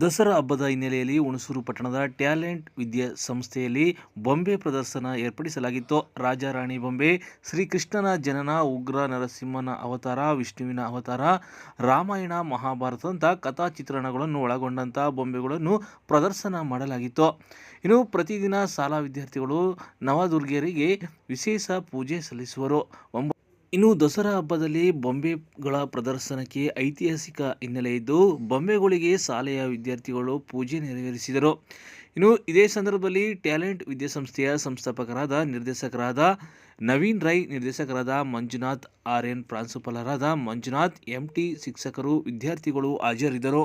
ದಸರಾ ಹಬ್ಬದ ಹಿನ್ನೆಲೆಯಲ್ಲಿ ಹುಣಸೂರು ಪಟ್ಟಣದ ಟ್ಯಾಲೆಂಟ್ ವಿದ್ಯಾ ಸಂಸ್ಥೆಯಲ್ಲಿ ಬೊಂಬೆ ಪ್ರದರ್ಶನ ಏರ್ಪಡಿಸಲಾಗಿತ್ತು. ರಾಜಾರಾಣಿ ಬೊಂಬೆ, ಶ್ರೀಕೃಷ್ಣನ ಜನನ, ಉಗ್ರ ನರಸಿಂಹನ ಅವತಾರ, ವಿಷ್ಣುವಿನ ಅವತಾರ, ರಾಮಾಯಣ, ಮಹಾಭಾರತದಂಥ ಕಥಾ ಚಿತ್ರಣಗಳನ್ನು ಒಳಗೊಂಡಂಥ ಬೊಂಬೆಗಳನ್ನು ಪ್ರದರ್ಶನ ಮಾಡಲಾಗಿತ್ತು. ಇನ್ನು ಪ್ರತಿದಿನ ಶಾಲಾ ವಿದ್ಯಾರ್ಥಿಗಳು ನವದುರ್ಗಿಯರಿಗೆ ವಿಶೇಷ ಪೂಜೆ ಸಲ್ಲಿಸುವರು. ಇನ್ನು ದಸರಾ ಹಬ್ಬದಲ್ಲಿ ಬೊಂಬೆಗಳ ಪ್ರದರ್ಶನಕ್ಕೆ ಐತಿಹಾಸಿಕ ಹಿನ್ನೆಲೆ ಇದ್ದು, ಬೊಂಬೆಗಳಿಗೆ ಶಾಲೆಯ ವಿದ್ಯಾರ್ಥಿಗಳು ಪೂಜೆ ನೆರವೇರಿಸಿದರು. ಇನ್ನು ಇದೇ ಸಂದರ್ಭದಲ್ಲಿ ಟ್ಯಾಲೆಂಟ್ ವಿದ್ಯಾಸಂಸ್ಥೆಯ ಸಂಸ್ಥಾಪಕರಾದ ನಿರ್ದೇಶಕರಾದ ನವೀನ್ ರೈ, ನಿರ್ದೇಶಕರಾದ ಮಂಜುನಾಥ್ ಆರ್ ಎನ್ ಪ್ರಾಂಶುಪಾಲರಾದ ಮಂಜುನಾಥ್ ಎಂ ಟಿ ಶಿಕ್ಷಕರು, ವಿದ್ಯಾರ್ಥಿಗಳು ಹಾಜರಿದ್ದರು.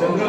చంద్ర